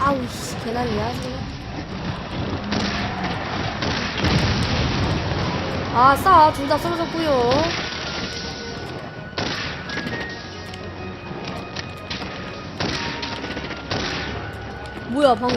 아우 씨 개난리야 지금 아싸. 둘 다 쓰러졌고요. 뭐야 방금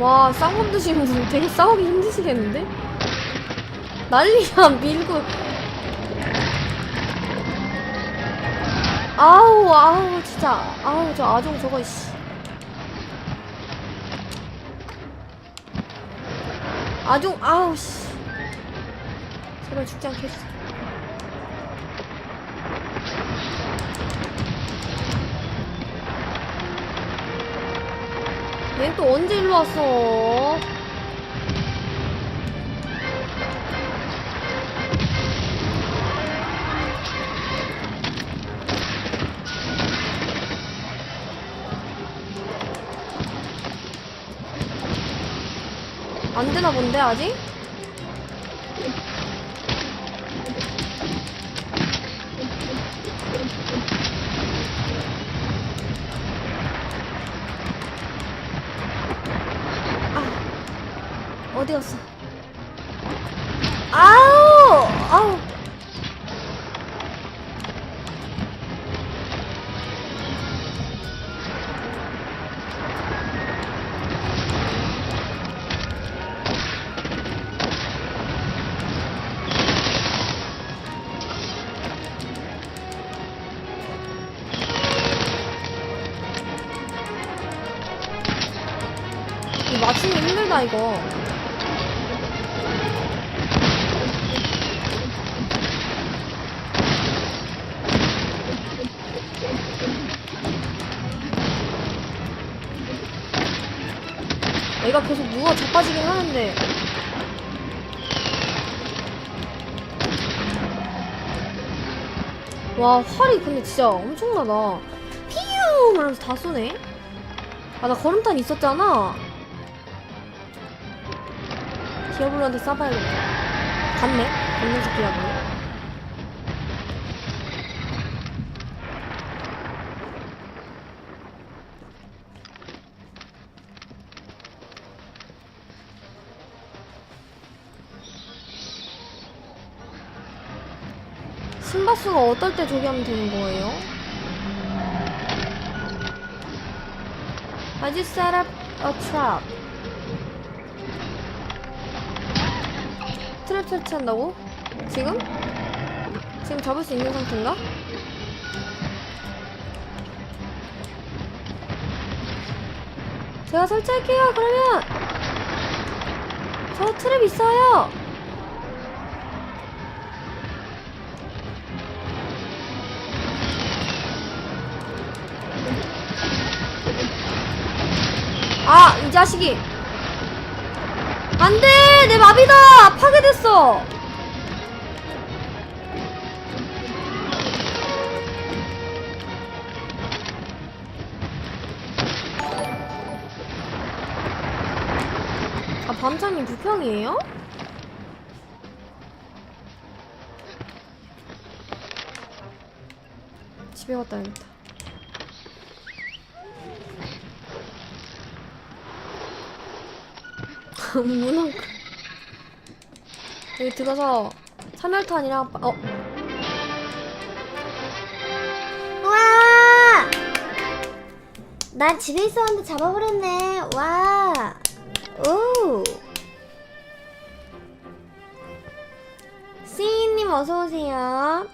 와, 쌍검 드시는 분 되게 싸우기 힘드시겠는데? 난리야, 밀고. 아우, 아우, 진짜. 아우, 저 아종 저거, 씨. 아종, 아우, 씨. 제발 죽지 않겠어. 얜 또 언제 일로 왔어? 안 되나 본데, 아직? 어디 갔어? 아우! 아우! 이거. 애가 계속 누워 자빠지긴 하는데. 와, 활이 근데 진짜 엄청나다. 피우! 하면서 다 쏘네? 아, 나 걸음탄 있었잖아. 디아블로한테 싸봐야겠다. 갔네? 검은색 디아블로. 어떨 때 저기 하면 되는 거예요? I just set up a trap. 트랩 설치한다고? 지금? 지금 잡을 수 있는 상태인가? 제가 설치할게요, 그러면! 저 트랩 있어요! 이 자식이! 안 돼! 내 마비다! 파괴됐어! 아, 밤장님 부평이에요? 집에 갔다 와야겠다. 문어 여기 들어가서 참열탄이랑 빠- 어 우와 난 집에 있었는데 잡아버렸네. 와. 오. 시인님 어서 오세요.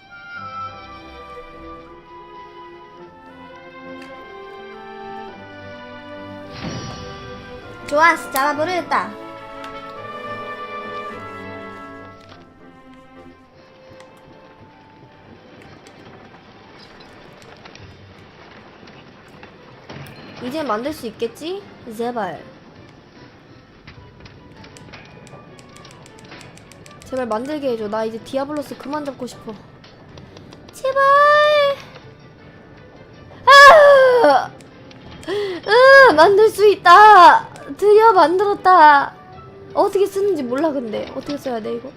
좋았어, 잡아버렸다. 이제 만들 수 있겠지? 제발. 제발 만들게 해줘. 나 이제 디아블로스 그만 잡고 싶어. 제발. 아! 으, 만들 수 있다. 드디어 만들었다. 어떻게 쓰는지 몰라 근데 어떻게 써야 돼 이거?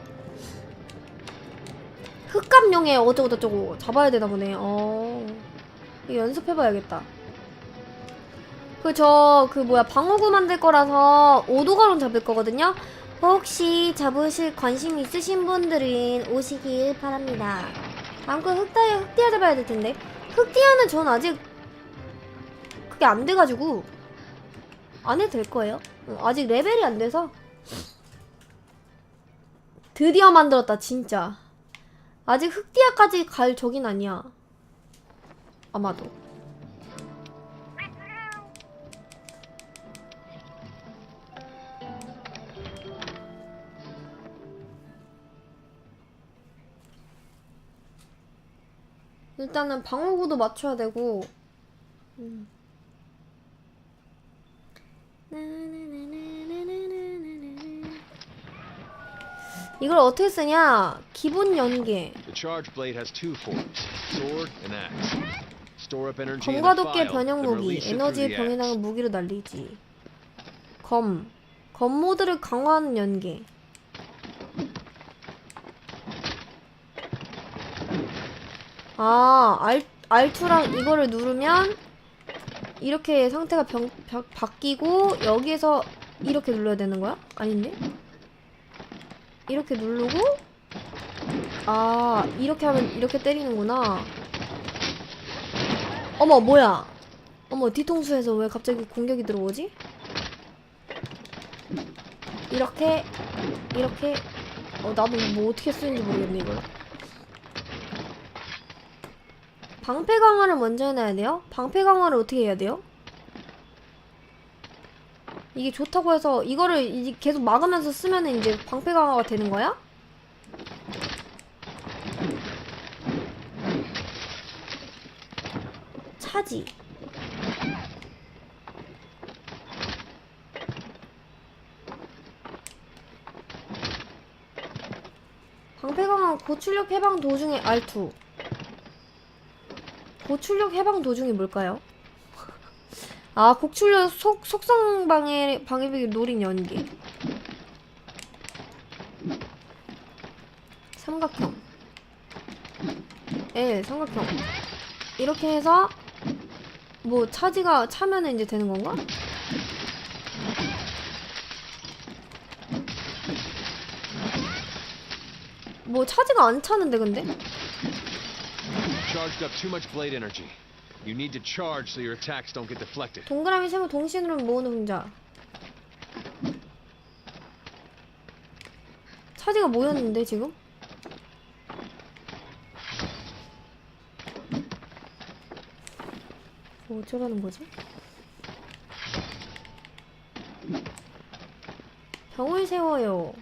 흑감용에 어쩌고 저쩌고 잡아야 되나 보네. 어. 이거 연습해봐야겠다. 그저그 뭐야 방어구 만들 거라서 오도가론 잡을 거거든요. 혹시 잡으실 관심 있으신 분들은 오시길 바랍니다. 건 흑다이 흑디아 잡아야 될 텐데 흑디아는 전 아직 그게 안 돼가지고 안 해도 될 거예요. 어, 아직 레벨이 안 돼서 드디어 만들었다 진짜. 아직 흑디아까지 갈 적인 아니야. 아마도. 일단은 방어구도 맞춰야 되고 음. 이걸 어떻게 쓰냐 기본 연계 검과 the 도끼 file, 변형 무기 병해당을 axe. 무기로 날리지 검 검 모드를 강화하는 연계 아 알, R2랑 이거를 누르면 이렇게 상태가 병, 바, 바뀌고 여기에서 이렇게 눌러야 되는 거야? 아닌데? 이렇게 누르고 아 이렇게 하면 이렇게 때리는구나 어머 뭐야 어머 뒤통수에서 왜 갑자기 공격이 들어오지? 이렇게 이렇게 어 나도 뭐 어떻게 쓰는지 모르겠네 이걸 방패 강화를 먼저 해놔야 돼요? 방패 강화를 어떻게 해야 돼요? 이게 좋다고 해서 이거를 이제 계속 막으면서 쓰면 이제 방패 강화가 되는 거야? 차지 방패 강화 고출력 해방 도중에 R2 고출력 해방 도중이 뭘까요? 아, 고출력 속, 속성 방해, 방해벽이 노린 연기. 삼각형. 예, 삼각형. 이렇게 해서, 뭐, 차지가 차면은 이제 되는 건가? 뭐, 차지가 안 차는데, 근데? Charged up too much blade energy. You need to charge so your attacks don't get deflected. 동그라미 세모 누르면 모으는 동작. 차지가 모였는데 지금? 뭐 어쩌라는 거지? 병을 세워요.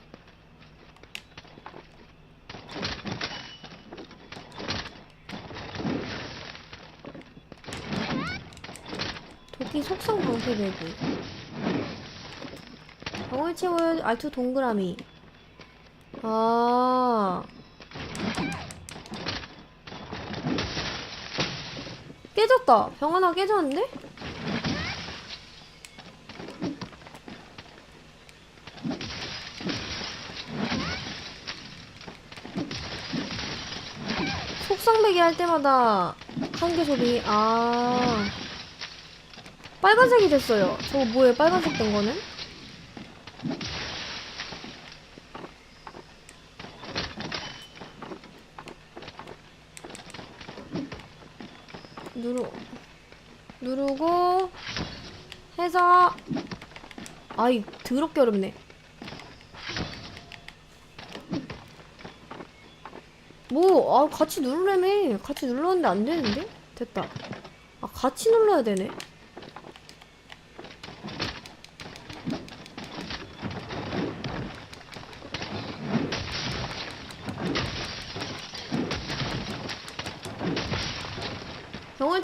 도끼 속성 방패 배기. 병을 채워요. 알투 동그라미. 아. 깨졌다. 병 하나 깨졌는데? 속성배기 할 때마다 한 개 소리. 아. 빨간색이 됐어요. 저거 뭐예요? 빨간색 된 거는? 누르. 누르고 해서 아이 더럽게 어렵네 뭐 아 같이 누르래매 같이 눌렀는데 안 되는데 됐다 아 같이 눌러야 되네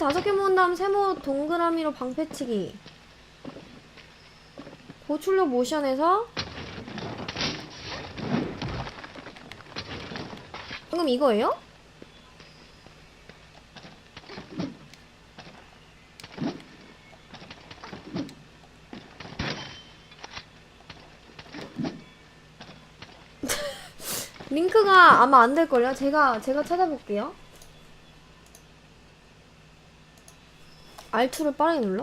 다섯 개 모은 다음 세모 동그라미로 방패치기 고출력 모션에서 방금 이거예요? 링크가 아마 안 될걸요? 제가 제가 찾아볼게요 R2를 빠르게 눌러?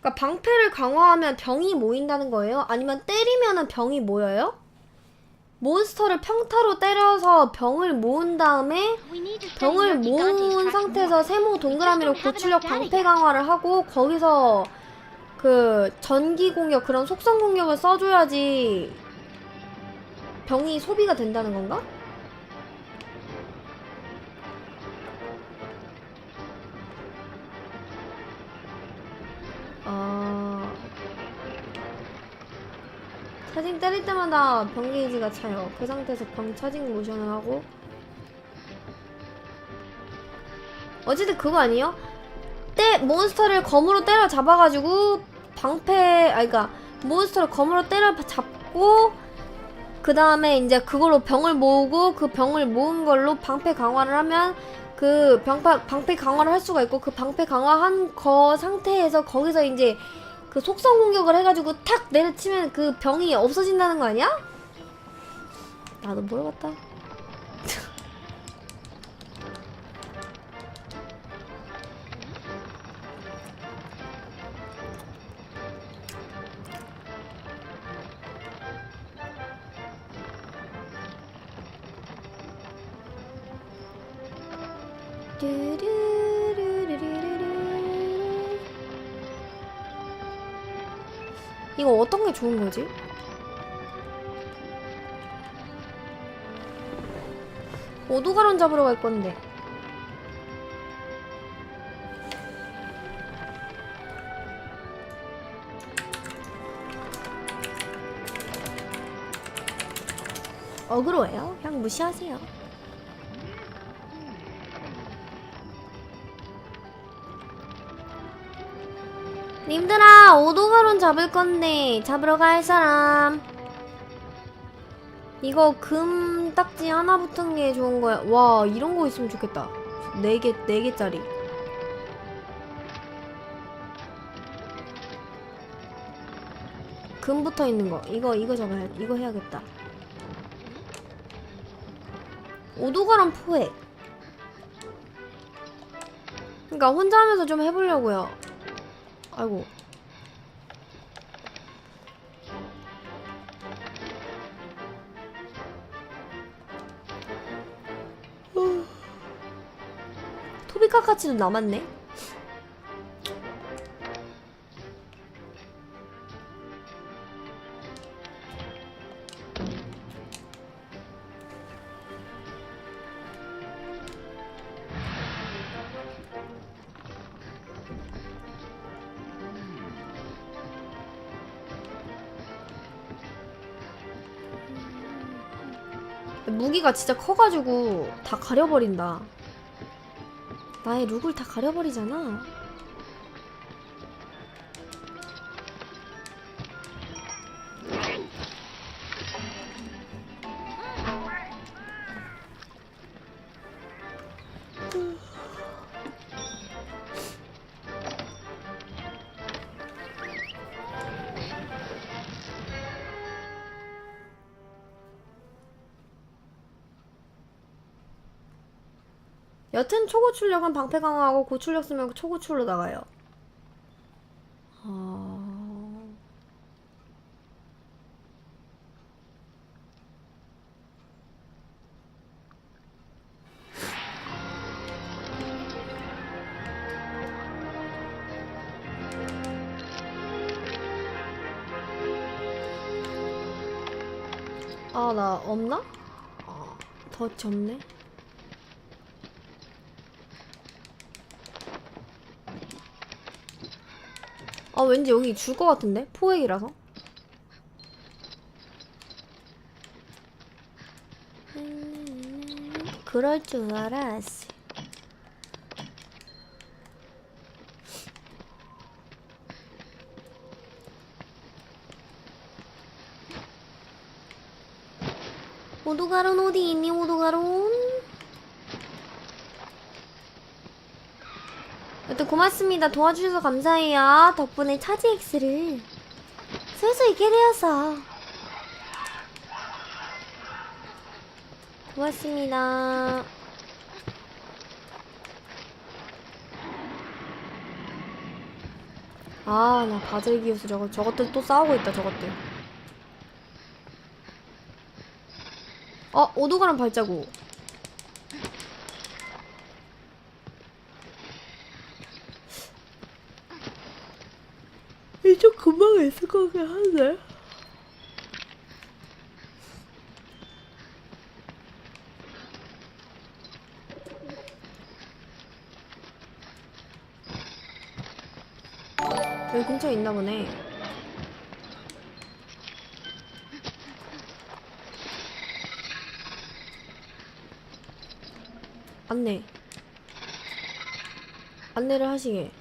그러니까 방패를 강화하면 병이 모인다는 거예요? 아니면 때리면은 병이 모여요? 몬스터를 평타로 때려서 병을 모은 다음에 병을 모은 상태에서 세모 동그라미로 고출력 방패 강화를 하고 거기서 그 전기 공격 그런 속성 공격을 써줘야지 병이 소비가 된다는 건가? 아 차징 때릴 때마다 병 게이지가 차요. 그 상태에서 병 차징 모션을 하고 어쨌든 그거 아니에요? 때 몬스터를 검으로 때려 잡아가지고 방패 아 그니까 몬스터를 검으로 때려 잡고 그 다음에 이제 그걸로 병을 모으고 그 병을 모은 걸로 방패 강화를 하면 그 병파, 방패 강화를 할 수가 있고 그 방패 강화한 거 상태에서 거기서 이제 그 속성 공격을 해가지고 탁 내려치면 그 병이 없어진다는 거 아니야? 나도 모르겠다. 이거 어떤 게 좋은 거지? 오도가론 잡으러 갈 건데. 어그로예요? 그냥 무시하세요. 님들아 오도가론 잡을 건데 잡으러 갈 사람. 이거 금 딱지 하나 붙은 게 좋은 거야. 와 이런 거 있으면 좋겠다. 네개네 개짜리. 금 붙어 있는 거. 이거 이거 잡아야 이거 해야겠다. 오도가론 포획. 그러니까 혼자 하면서 좀 해보려고요 아이고. 후. 토비카카치도 남았네. 무기가 진짜 커가지고 다 가려버린다. 나의 룩을 다 가려버리잖아. 여튼 초고출력은 방패 강화하고 고출력 쓰면 초고출로 나가요. 어... 아, 나 없나? 아, 더 젖네? 아, 왠지 여기 줄 것 같은데? 포획이라서. 음, 그럴 줄 알았어. 오도가론 어디 있니 오도가론? 여튼 고맙습니다. 도와주셔서 감사해요. 덕분에 차지 쓸수 있게 되었어 고맙습니다. 아 나 바젤 기우스 저거 저것들 또 싸우고 있다 저것들. 어, 오도가랑 발자국. 이 좀 금방 있을 것 같긴 한데. 여기 근처에 있나 보네. 안내. 안내를 하시게.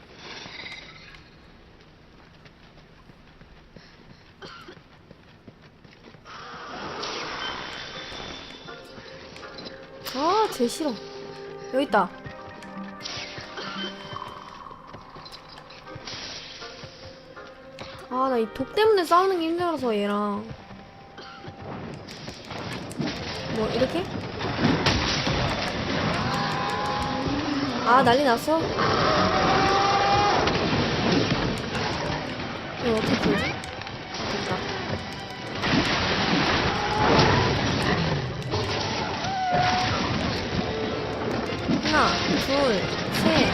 아, 제 싫어. 여기 있다. 아, 나 이 독 때문에 싸우는 게 힘들어서 얘랑. 뭐, 이렇게? 아 난리 났어? 이거 어떻게 풀지? 둘 셋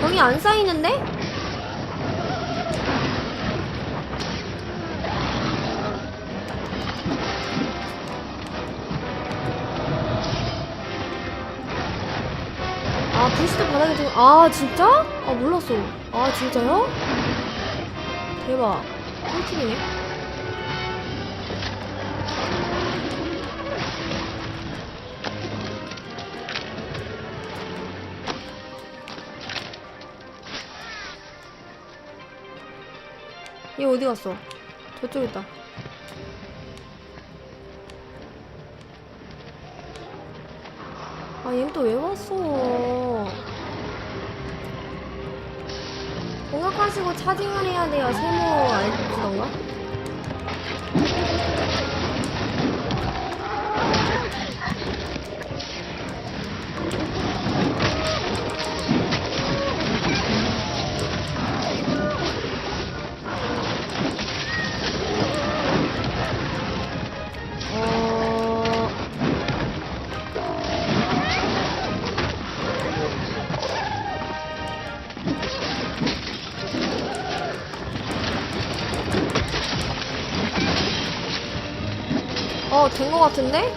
병이 안 쌓이는데? 아, 부시도 바닥에 좀, 아, 진짜? 아, 몰랐어. 아, 진짜요? 대박. 꿀팁이네. 얘 어디 갔어? 저쪽에 있다. 아, 얘는 또왜 왔어? 공격하시고 차징을 해야 돼요. 세모 알지던가? 같은데?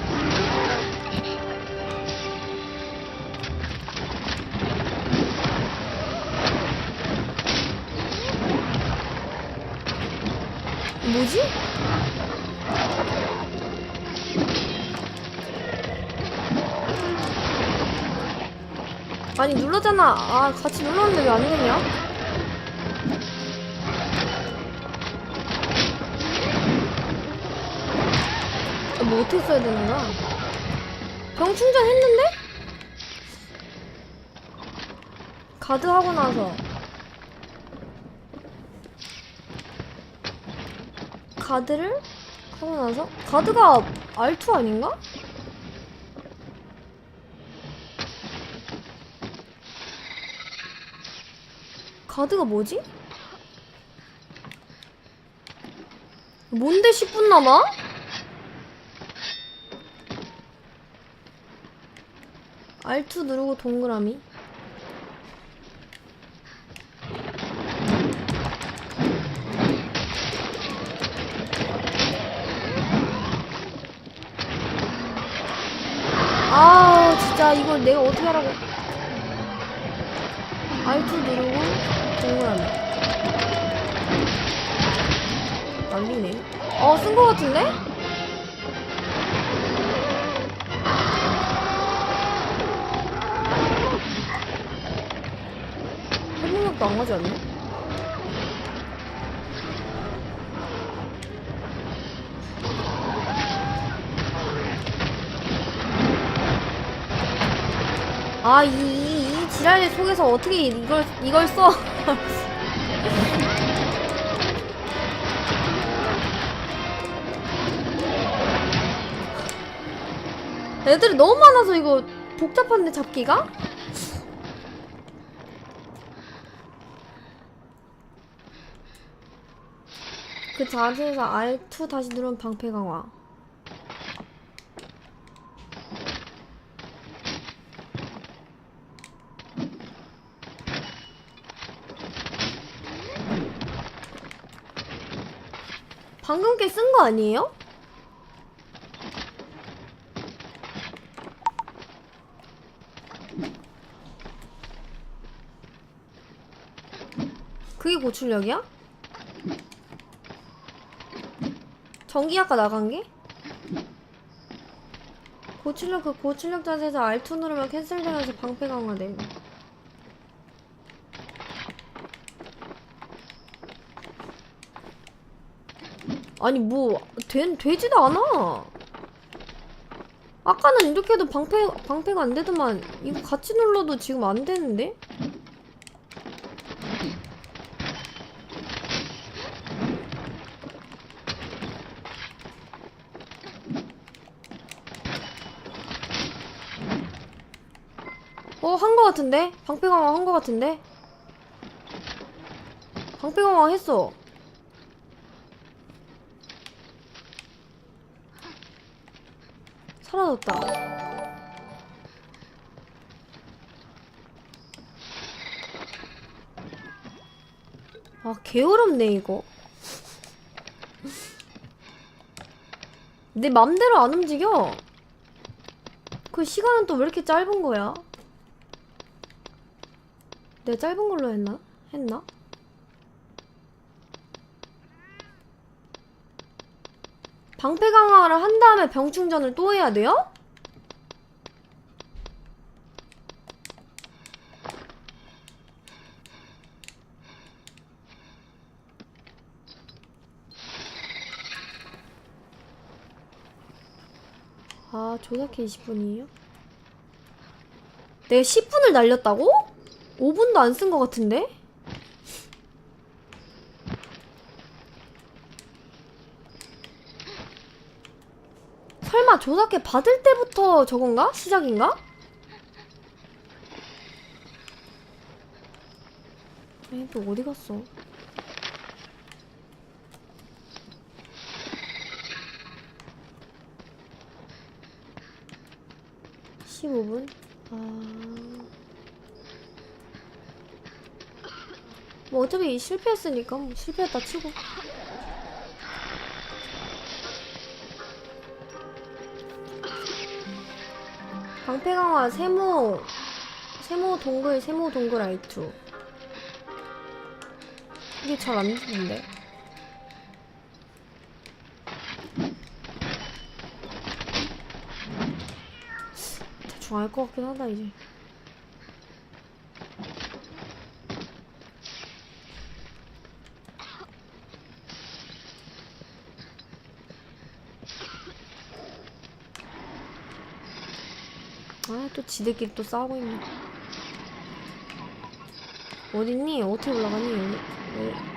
뭐지? 아니 눌렀잖아. 아 같이 눌렀는데 왜 안 되냐? 뭐 어떻게 써야 되는 거야? 병 충전했는데? 가드 하고 나서 가드를 하고 나서 가드가 R2 아닌가? 가드가 뭐지? 뭔데 10분 남아? R2 누르고 동그라미? 아우 진짜 이걸 내가 어떻게 하라고? R2 누르고 동그라미. 난리네. 어쓴 거 같은데? 아, 이, 이, 이 지랄 속에서 어떻게 이걸, 이걸 써? 애들이 너무 많아서 이거 복잡한데 잡기가? 그 자세에서 R2 다시 누르면 방패 강화. 방금 게 쓴 거 아니에요? 그게 고출력이야? 전기 아까 나간 게? 고출력 그 고출력 자세에서 R2 누르면 캔슬되면서 방패 강화됨. 아니 뭐 된, 되지도 않아. 아까는 이렇게 해도 방패 방패가 안 되더만 이거 같이 눌러도 지금 안 되는데? 어, 한 거 같은데? 방패 강화 한 거 같은데? 방패 강화 했어. 사라졌다. 아, 개어렵네, 이거. 내 맘대로 안 움직여. 그 시간은 또 왜 이렇게 짧은 거야? 내가 짧은 걸로 했나? 했나? 방패 강화를 한 다음에 병 충전을 또 해야 돼요? 아, 조작해 20분이에요? 내가 10분을 날렸다고? 5분도 안 쓴 것 같은데? 설마 조작해 받을 때부터 저건가? 시작인가? 에이, 또 어디 갔어? 십오 분 아... 뭐 어차피 실패했으니까 뭐 실패했다 치고 방패 강화 세모 세모 동글 세모 동글 알투. 이게 잘 안 되는데? 대충 알 것 같긴 하다 이제 아, 또 지들끼리 또 싸우고 있네. 어딨니? 어떻게 올라가니? 여기, 여기.